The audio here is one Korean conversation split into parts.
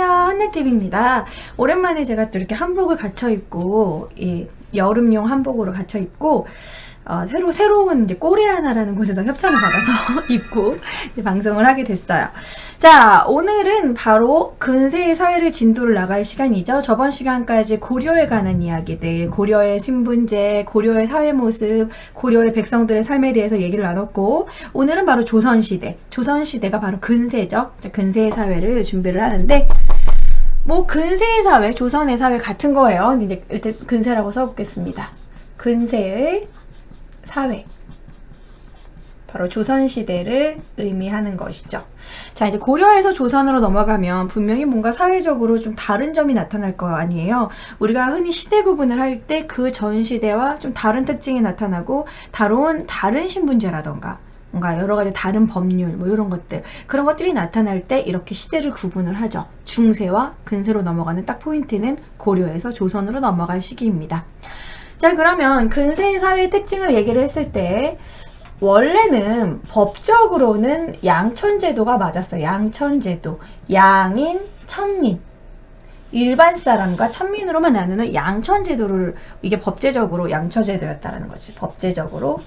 안녕하세요. 한나TV입니다. 오랜만에 제가 또 이렇게 한복을 갖춰 입고, 예, 여름용 한복으로 갖춰 입고, 어, 새로, 새로운 이제 꼬리아나라는 곳에서 협찬을 받아서 입고 방송을 하게 됐어요. 자, 오늘은 바로 근세의 사회를 진도를 나갈 시간이죠. 저번 시간까지 고려에 관한 이야기들, 고려의 신분제, 고려의 사회 모습, 고려의 백성들의 삶에 대해서 얘기를 나눴고, 오늘은 바로 조선 시대. 조선 시대가 바로 근세죠. 자, 근세의 사회를 준비를 하는데, 뭐 근세의 사회, 조선의 사회 같은 거예요. 일단 근세라고 써보겠습니다. 근세의 사회. 바로 조선시대를 의미하는 것이죠. 자, 이제 고려에서 조선으로 넘어가면 분명히 뭔가 사회적으로 좀 다른 점이 나타날 거 아니에요. 우리가 흔히 시대 구분을 할 때 그 전 시대와 좀 다른 특징이 나타나고 다룬 다른 신분제라던가 뭔가 여러 가지 다른 법률 뭐 이런 것들 그런 것들이 나타날 때 이렇게 시대를 구분을 하죠. 중세와 근세로 넘어가는 딱 포인트는 고려에서 조선으로 넘어갈 시기입니다. 자, 그러면 근세의 사회의 특징을 얘기를 했을 때, 원래는 법적으로는 양천제도가 맞았어요. 양천제도. 양인, 천민. 일반 사람과 천민으로만 나누는 양천제도를, 이게 법제적으로 양처제도였다라는 거지. 법제적으로.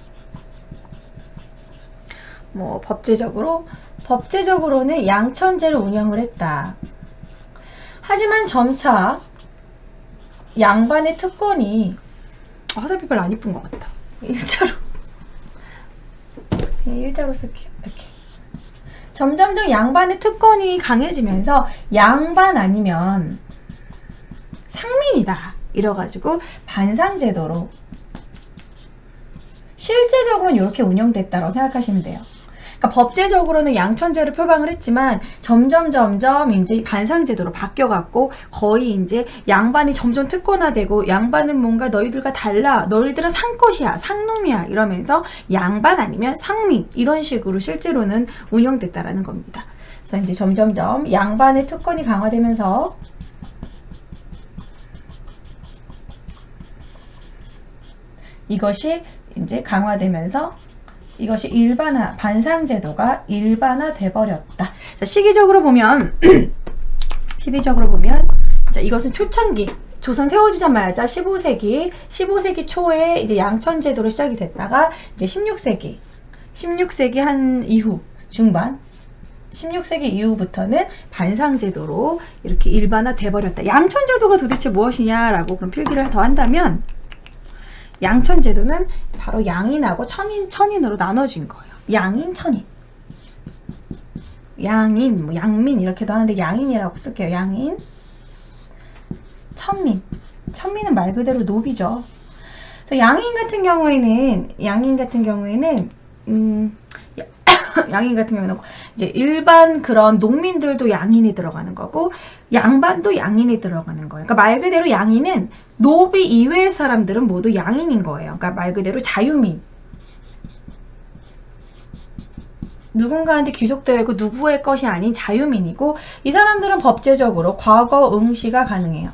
뭐, 법제적으로. 법제적으로는 양천제를 운영을 했다. 하지만 점차 양반의 특권이 아, 화살표 별로 안 이쁜 것 같다. 일자로. 그냥 일자로 쓸게요. 이렇게. 점점점 양반의 특권이 강해지면서 양반 아니면 상민이다. 이래가지고 반상제도로 실제적으로는 이렇게 운영됐다고 생각하시면 돼요. 그러니까 법제적으로는 양천제를 표방을 했지만 점점 점점 이제 반상제도로 바뀌어갔고 거의 이제 양반이 점점 특권화되고 양반은 뭔가 너희들과 달라 너희들은 상것이야 상놈이야 이러면서 양반 아니면 상민 이런 식으로 실제로는 운영됐다라는 겁니다. 그래서 이제 점점점 양반의 특권이 강화되면서 이것이 이제 강화되면서 이것이 일반화, 반상제도가 일반화돼 버렸다. 자, 시기적으로 보면, 시기적으로 보면, 자, 이것은 초창기, 조선 세워지자마자 15세기, 15세기 초에 이제 양천제도로 시작이 됐다가, 이제 16세기, 16세기 한 이후, 중반, 16세기 이후부터는 반상제도로 이렇게 일반화돼 버렸다. 양천제도가 도대체 무엇이냐라고 그럼 필기를 더 한다면, 양천 제도는 바로 양인하고 천인, 천인으로 나눠진 거예요. 양인, 천인. 양인, 뭐 양민 이렇게도 하는데 양인이라고 쓸게요. 양인, 천민. 천민은 말 그대로 노비죠. 그래서 양인 같은 경우에는 양인 같은 경우에는 음, 양인 같은 경우는 이제 일반 그런 농민들도 양인이 들어가는 거고 양반도 양인이 들어가는 거예요. 그러니까 말 그대로 양인은 노비 이외의 사람들은 모두 양인인 거예요. 그러니까 말 그대로 자유민. 누군가한테 귀속되어 있고 누구의 것이 아닌 자유민이고 이 사람들은 법제적으로 과거 응시가 가능해요.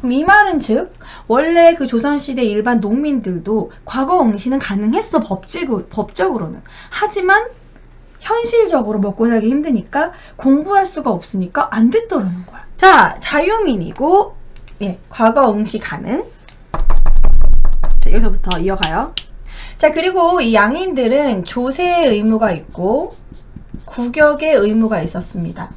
그럼 이 말은 즉 원래 그 조선시대 일반 농민들도 과거 응시는 가능했어 법제고, 법적으로는 하지만 현실적으로 먹고 살기 힘드니까 공부할 수가 없으니까 안 됐더라는 거야. 자 자유민이고 예 과거 응시 가능. 자 여기서부터 이어가요. 자 그리고 이 양인들은 조세의 의무가 있고 구격의 의무가 있었습니다.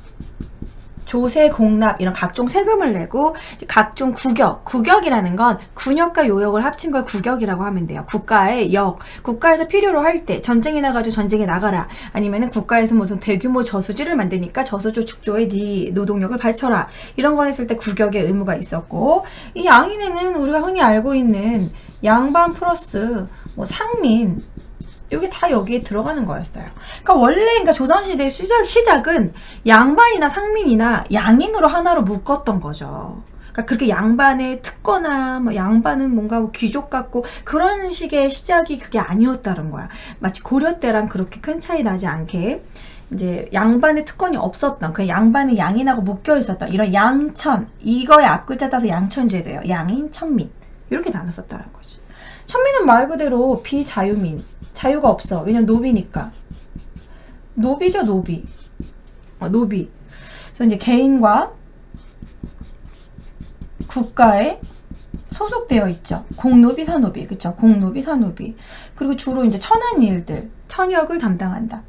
조세, 공납 이런 각종 세금을 내고 각종 구격, 구격이라는 건 군역과 요역을 합친 걸 구격이라고 하면 돼요. 국가의 역, 국가에서 필요로 할 때 전쟁이 나가지고 전쟁에 나가라. 아니면은 국가에서 무슨 대규모 저수지를 만드니까 저수조 축조에 네 노동력을 바쳐라. 이런 걸 했을 때 구격의 의무가 있었고 이 양인에는 우리가 흔히 알고 있는 양반 플러스 뭐 상민 이게 다 여기에 들어가는 거였어요. 그러니까 원래 그러니까 조선시대 시작 시작은 양반이나 상민이나 양인으로 하나로 묶었던 거죠. 그러니까 그렇게 양반의 특거나 뭐 양반은 뭔가 뭐 귀족 같고 그런 식의 시작이 그게 아니었다는 거야. 마치 고려 때랑 그렇게 큰 차이 나지 않게 이제 양반의 특권이 없었던 그 양반은 양인하고 묶여 있었던 이런 양천 이거의 앞글자 따서 양천제도예요. 양인 천민 이렇게 나눴었다는 거지. 천민은 말 그대로 비자유민 자유가 없어. 왜냐면 노비니까. 노비죠, 노비. 어, 노비. 그래서 이제 개인과 국가에 소속되어 있죠. 공노비, 산노비, 그쵸? 공노비, 산노비. 그리고 주로 이제 천한 일들, 천역을 담당한다.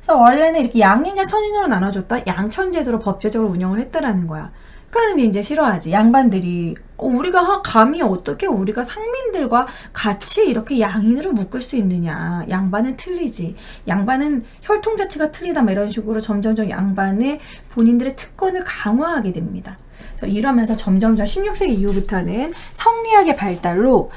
그래서 원래는 이렇게 양인과 천인으로 나눠줬다 양천제도로 법제적으로 운영을 했다라는 거야. 그러는데 이제 싫어하지. 양반들이 어, 우리가 하- 감히 어떻게 우리가 상민들과 같이 이렇게 양인으로 묶을 수 있느냐. 양반은 틀리지. 양반은 혈통 자체가 틀리다. 막 이런 식으로 점점점 양반의 본인들의 특권을 강화하게 됩니다. 이러면서 점점점 16세기 이후부터는 성리학의 발달로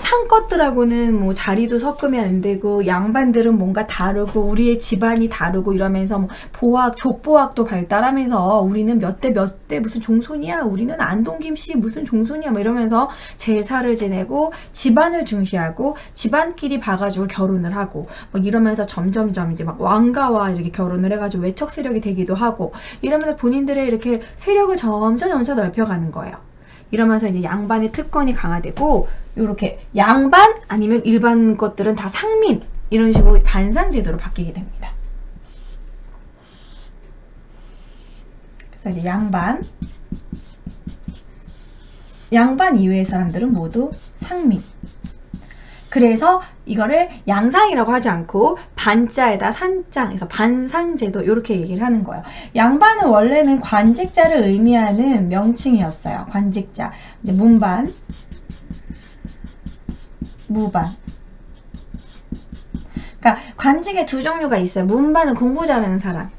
상것들하고는 뭐 자리도 섞으면 안 되고 양반들은 뭔가 다르고 우리의 집안이 다르고 이러면서 뭐 보학 족보학도 발달하면서 우리는 몇 대 몇 대 무슨 종손이야 우리는 안동김 씨 무슨 종손이야 뭐 이러면서 제사를 지내고 집안을 중시하고 집안끼리 봐가지고 결혼을 하고 뭐 이러면서 점점점 이제 막 왕가와 이렇게 결혼을 해가지고 외척 세력이 되기도 하고 이러면서 본인들의 이렇게 세력을 점차 넓혀가는 거예요. 이러면서 이제 양반의 특권이 강화되고 이렇게 양반 아니면 일반 것들은 다 상민 이런 식으로 반상 제도로 바뀌게 됩니다. 그래서 이제 양반 양반 이외의 사람들은 모두 상민. 그래서 이거를 양상이라고 하지 않고 반자에다 산장에서 반상제도 이렇게 얘기를 하는 거예요. 양반은 원래는 관직자를 의미하는 명칭이었어요. 관직자. 이제 문반, 무반. 그러니까 관직에 두 종류가 있어요. 문반은 공부 잘하는 사람.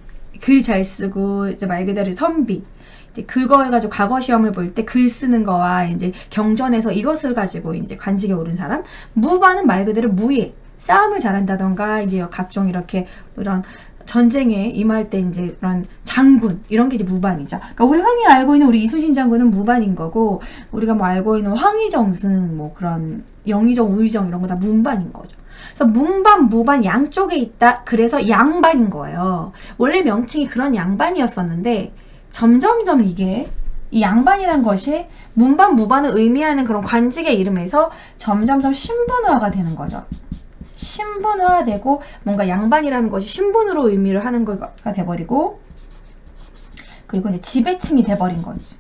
글 잘 쓰고 이제 말 그대로 선비. 이제 그거 가지고 과거 시험을 볼 때 글 쓰는 거와 이제 경전에서 이것을 가지고 이제 관직에 오른 사람. 무반은 말 그대로 무예. 싸움을 잘한다던가 이제 각종 이렇게 이런 전쟁에 임할 때 이제 그런 장군 이런 게 이제 무반이죠. 그러니까 우리 흔히 알고 있는 우리 이순신 장군은 무반인 거고 우리가 뭐 알고 있는 황희정승 뭐 그런 영의정 우의정 이런 거 다 문반인 거죠. 그래서 문반 무반 양쪽에 있다. 그래서 양반인 거예요. 원래 명칭이 그런 양반이었었는데 점점점 이게 이 양반이란 것이 문반 무반을 의미하는 그런 관직의 이름에서 점점점 신분화가 되는 거죠. 신분화되고 뭔가 양반이라는 것이 신분으로 의미를 하는 거가 돼버리고 그리고 이제 지배층이 돼버린 거지.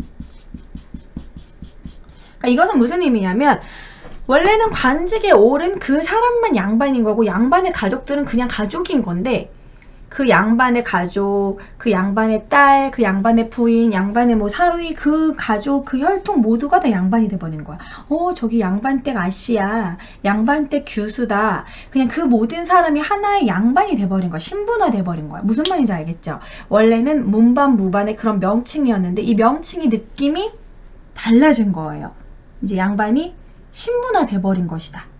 그러니까 이것은 무슨 의미냐면 원래는 관직에 오른 그 사람만 양반인 거고 양반의 가족들은 그냥 가족인 건데 그 양반의 가족, 그 양반의 딸, 그 양반의 부인, 양반의 뭐 사위, 그 가족, 그 혈통 모두가 다 양반이 돼버린 거야. 어, 저기 양반 댁 아씨야. 양반 댁 규수다. 그냥 그 모든 사람이 하나의 양반이 돼버린 거야. 신분화 돼버린 거야. 무슨 말인지 알겠죠? 원래는 문반, 무반의 그런 명칭이었는데 이 명칭이 느낌이 달라진 거예요. 이제 양반이 신분화 돼버린 것이다.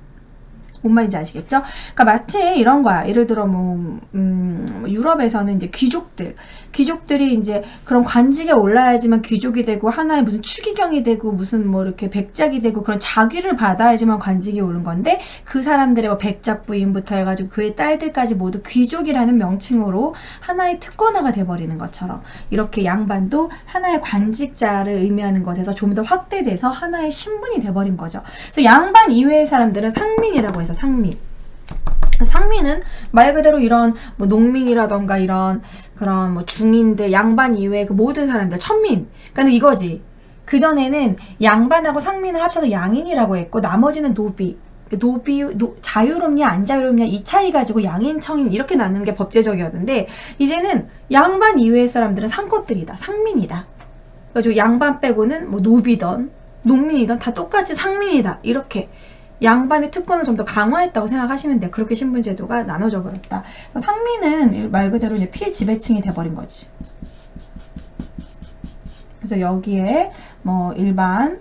뭔 말인지 아시겠죠? 그러니까 마치 이런 거야. 예를 들어 뭐 음, 유럽에서는 이제 귀족들, 귀족들이 이제 그런 관직에 올라야지만 귀족이 되고 하나의 무슨 추기경이 되고 무슨 뭐 이렇게 백작이 되고 그런 자귀를 받아야지만 관직이 오른 건데 그 사람들의 뭐 백작 부인부터 해가지고 그의 딸들까지 모두 귀족이라는 명칭으로 하나의 특권화가 돼버리는 것처럼 이렇게 양반도 하나의 관직자를 의미하는 것에서 좀 더 확대돼서 하나의 신분이 돼버린 거죠. 그래서 양반 이외의 사람들은 상민이라고 해서 상민. 상민은 말 그대로 이런 뭐 농민이라던가 이런 그런 뭐 중인들 양반 이외의 그 모든 사람들 천민. 그러니까 이거지. 그 전에는 양반하고 상민을 합쳐서 양인이라고 했고 나머지는 노비. 노비 노, 자유롭냐 안 자유롭냐 이 차이 가지고 양인 청인 이렇게 나누는 게 법제적이었는데 이제는 양반 이외의 사람들은 상것들이다 상민이다 그래가지고 양반 빼고는 뭐 노비던 농민이던 다 똑같이 상민이다 이렇게 양반의 특권을 좀 더 강화했다고 생각하시면 돼요. 그렇게 신분제도가 나눠져 버렸다. 상민은 말 그대로 이제 피지배층이 돼버린 거지. 그래서 여기에 뭐 일반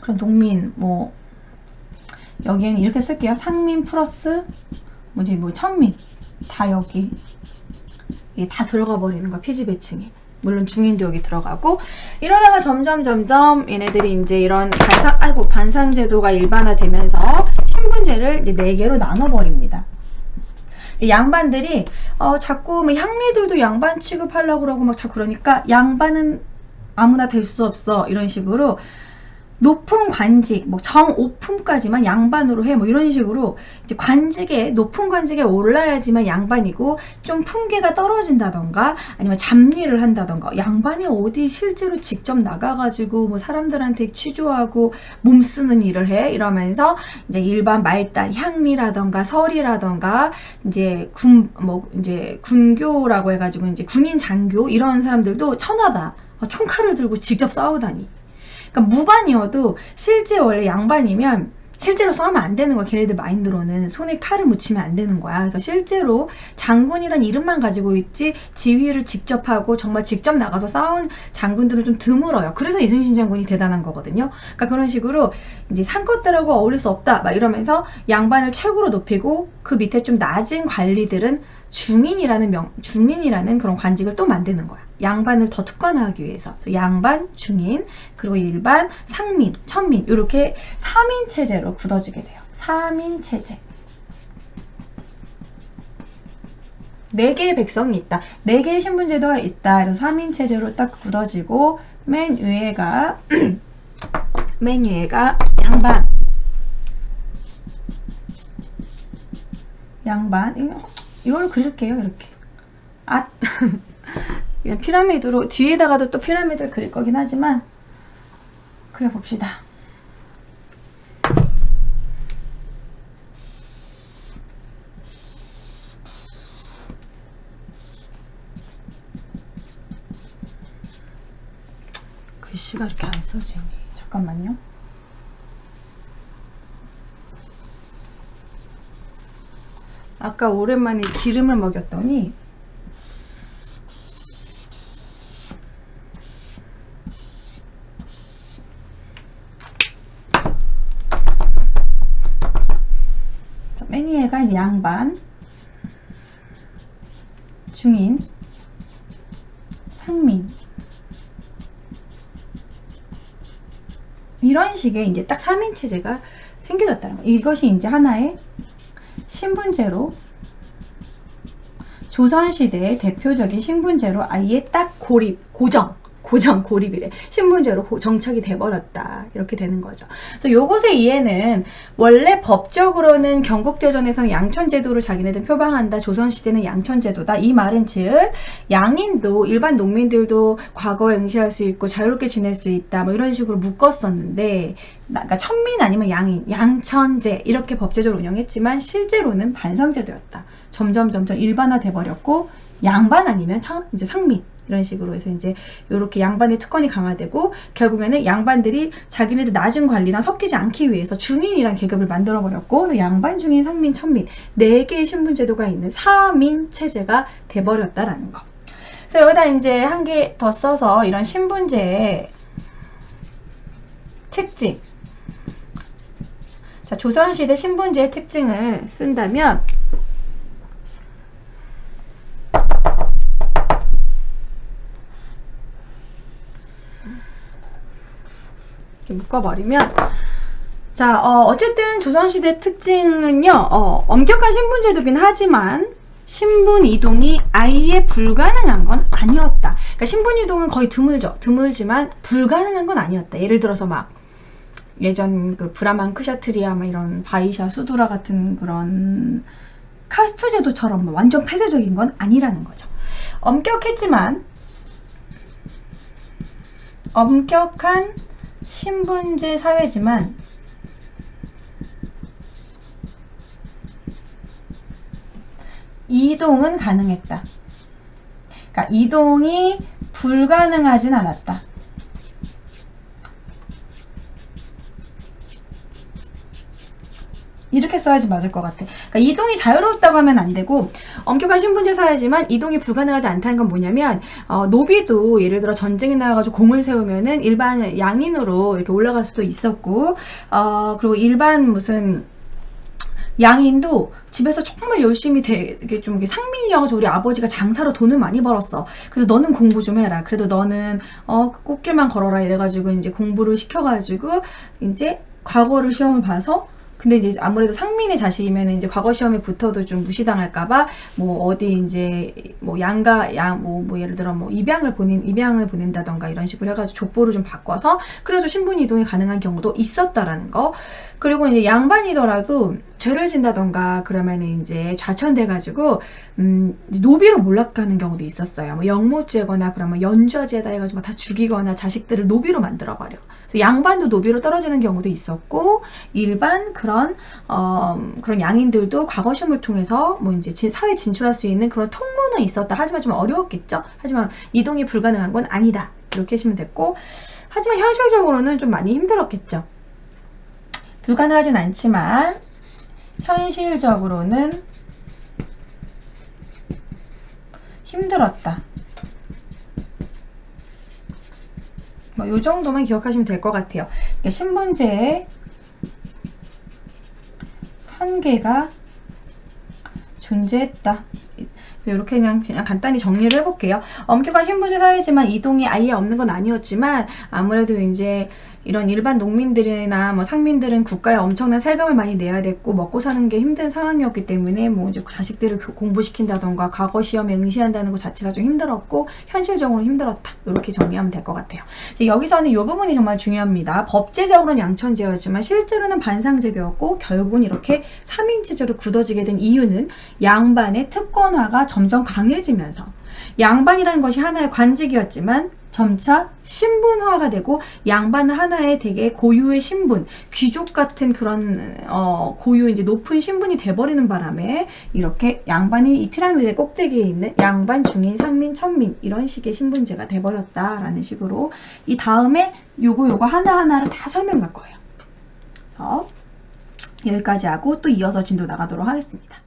그런 농민 뭐 여기에는 이렇게 쓸게요. 상민 플러스 뭐지 뭐 천민 다 여기 이게 다 들어가 버리는 거야 피지배층이. 물론 중인도 여기 들어가고 이러다가 점점 점점 얘네들이 이제 이런 반상 아이고 반상 제도가 일반화되면서 신분제를 이제 네 개로 나눠 버립니다. 양반들이 어 자꾸 뭐 향리들도 양반 취급하려고 그러고 막 자꾸 그러니까 양반은 아무나 될 수 없어 이런 식으로 높은 관직, 뭐 정오품까지만 양반으로 해, 뭐 이런 식으로 이제 관직에 높은 관직에 올라야지만 양반이고 좀 품계가 떨어진다던가 아니면 잡일을 한다던가 양반이 어디 실제로 직접 나가가지고 뭐 사람들한테 취조하고 몸 쓰는 일을 해 이러면서 이제 일반 말단 향리라던가 설이라던가 이제 군 뭐 이제 군교라고 해가지고 이제 군인 장교 이런 사람들도 천하다 아, 총칼을 들고 직접 싸우다니. 그러니까 무반이어도 실제 원래 양반이면 실제로 싸우면 안 되는 거야. 걔네들 마인드로는 손에 칼을 묻히면 안 되는 거야. 그래서 실제로 장군이란 이름만 가지고 있지 지휘를 직접 하고 정말 직접 나가서 싸운 장군들은 좀 드물어요. 그래서 이순신 장군이 대단한 거거든요. 그러니까 그런 식으로 이제 상것들하고 어울릴 수 없다. 막 이러면서 양반을 최고로 높이고 그 밑에 좀 낮은 관리들은 중인이라는 명 중인이라는 그런 관직을 또 만드는 거야. 양반을 더 특권화하기 위해서 양반, 중인, 그리고 일반, 상민, 천민 이렇게 3인 체제로 굳어지게 돼요. 3인 체제. 네 개의 백성이 있다. 네 개의 신분제도가 있다. 그래서 3인 체제로 딱 굳어지고 맨 위에가 맨 위에가 양반. 양반. 이걸 그릴게요. 이렇게. 아 그냥 피라미드로 뒤에다가도 또 피라미드를 그릴 거긴 하지만 그려 봅시다. 글씨가 이렇게 안 써지니 잠깐만요. 아까 오랜만에 기름을 먹였더니 이제 양반, 중인, 상민 이런 식의 이제 딱 3인 체제가 생겨졌다는 거. 이것이 이제 하나의 신분제로 조선시대의 대표적인 신분제로 아예 딱 고립, 고정, 고정, 고립이래. 신분제로 고- 정착이 돼버렸다. 이렇게 되는 거죠. 그래서 요것의 이해는 원래 법적으로는 경국대전에서는 양천제도로 자기네들 표방한다. 조선시대는 양천제도다. 이 말은 즉, 양인도 일반 농민들도 과거에 응시할 수 있고 자유롭게 지낼 수 있다. 뭐 이런 식으로 묶었었는데, 나- 그러니까 천민 아니면 양인, 양천제 이렇게 법제적으로 운영했지만 실제로는 반성제도였다. 점점 점점 일반화 돼 버렸고 양반 아니면 참 이제 상민 이런 식으로 해서 이제 이렇게 양반의 특권이 강화되고 결국에는 양반들이 자기네들 낮은 관리랑 섞이지 않기 위해서 중인이란 계급을 만들어 버렸고 양반, 중인, 상민, 천민 네 개의 신분 제도가 있는 사민 체제가 돼 버렸다라는 거. 그래서 여기다 이제 한 개 더 써서 이런 신분제의 특징 자, 조선시대 신분제의 특징을 쓴다면 이렇게 묶어버리면 자, 어, 어쨌든 조선시대 특징은요, 어, 엄격한 신분제도긴 하지만 신분 이동이 아예 불가능한 건 아니었다. 그러니까 신분 이동은 거의 드물죠. 드물지만 불가능한 건 아니었다. 예를 들어서 막 예전 그 브라만 크샤트리아 막 이런 바이샤 수두라 같은 그런 카스트 제도처럼 뭐 완전 폐쇄적인 건 아니라는 거죠. 엄격했지만 엄격한 신분제 사회지만 이동은 가능했다. 그러니까 이동이 불가능하진 않았다. 이렇게 써야지 맞을 것 같아. 그러니까 이동이 자유롭다고 하면 안 되고 엄격한 신분제 사회지만 이동이 불가능하지 않다는 건 뭐냐면 어, 노비도 예를 들어 전쟁에 나와가지고 공을 세우면은 일반 양인으로 이렇게 올라갈 수도 있었고 어, 그리고 일반 무슨 양인도 집에서 정말 열심히 되, 이게 좀 상민이어가지고 우리 아버지가 장사로 돈을 많이 벌었어. 그래서 너는 공부 좀 해라. 그래도 너는 어 꽃길만 걸어라 이래가지고 이제 공부를 시켜가지고 이제 과거를 시험을 봐서 그 근데 이제 아무래도 상민의 자식이면 이제 과거 시험에 붙어도 좀 무시당할까봐 뭐 어디 이제 뭐 양가 양뭐 뭐 예를 들어 뭐 입양을 보낸 입양을 보낸다던가 이런 식으로 해가지고 족보를 좀 바꿔서 그래서 신분 이동이 가능한 경우도 있었다라는 거. 그리고 이제 양반이더라도 죄를 진다던가 그러면 이제 좌천돼가지고 음 노비로 몰락가는 경우도 있었어요. 뭐 영모죄거나 그러면 연좌죄다 해가지고 막다 죽이거나 자식들을 노비로 만들어버려. 그래서 양반도 노비로 떨어지는 경우도 있었고 일반 그런 어 그런 양인들도 과거 시험을 통해서 뭐 이제 진- 사회 진출할 수 있는 그런 통로는 있었다. 하지만 좀 어려웠겠죠. 하지만 이동이 불가능한 건 아니다. 이렇게 하시면 됐고 하지만 현실적으로는 좀 많이 힘들었겠죠. 불가능하진 않지만 현실적으로는 힘들었다. 뭐, 요 정도만 기억하시면 될 것 같아요. 그러니까 신분제의 한계가 존재했다. 이렇게 그냥, 그냥 간단히 정리를 해볼게요. 엄격한 신분제 사회지만 이동이 아예 없는 건 아니었지만 아무래도 이제 이런 일반 농민들이나 뭐 상민들은 국가에 엄청난 세금을 많이 내야 됐고 먹고 사는 게 힘든 상황이었기 때문에 뭐 이제 자식들을 교- 공부시킨다던가 과거 시험에 응시한다는 것 자체가 좀 힘들었고 현실적으로 힘들었다. 이렇게 정리하면 될 것 같아요. 이제 여기서는 이 부분이 정말 중요합니다. 법제적으로는 양천제였지만 실제로는 반상제도였고 결국은 이렇게 3인체제로 굳어지게 된 이유는 양반의 특권화가 점점 강해지면서 양반이라는 것이 하나의 관직이었지만 점차 신분화가 되고 양반은 하나의 되게 고유의 신분, 귀족 같은 그런 어, 고유 이제 높은 신분이 돼버리는 바람에 이렇게 양반이 이 피라미드 꼭대기에 있는 양반, 중인, 상민, 천민 이런 식의 신분제가 돼버렸다라는 식으로 이 다음에 요거 요거 하나 하나를 다 설명할 거예요. 그래서 여기까지 하고 또 이어서 진도 나가도록 하겠습니다.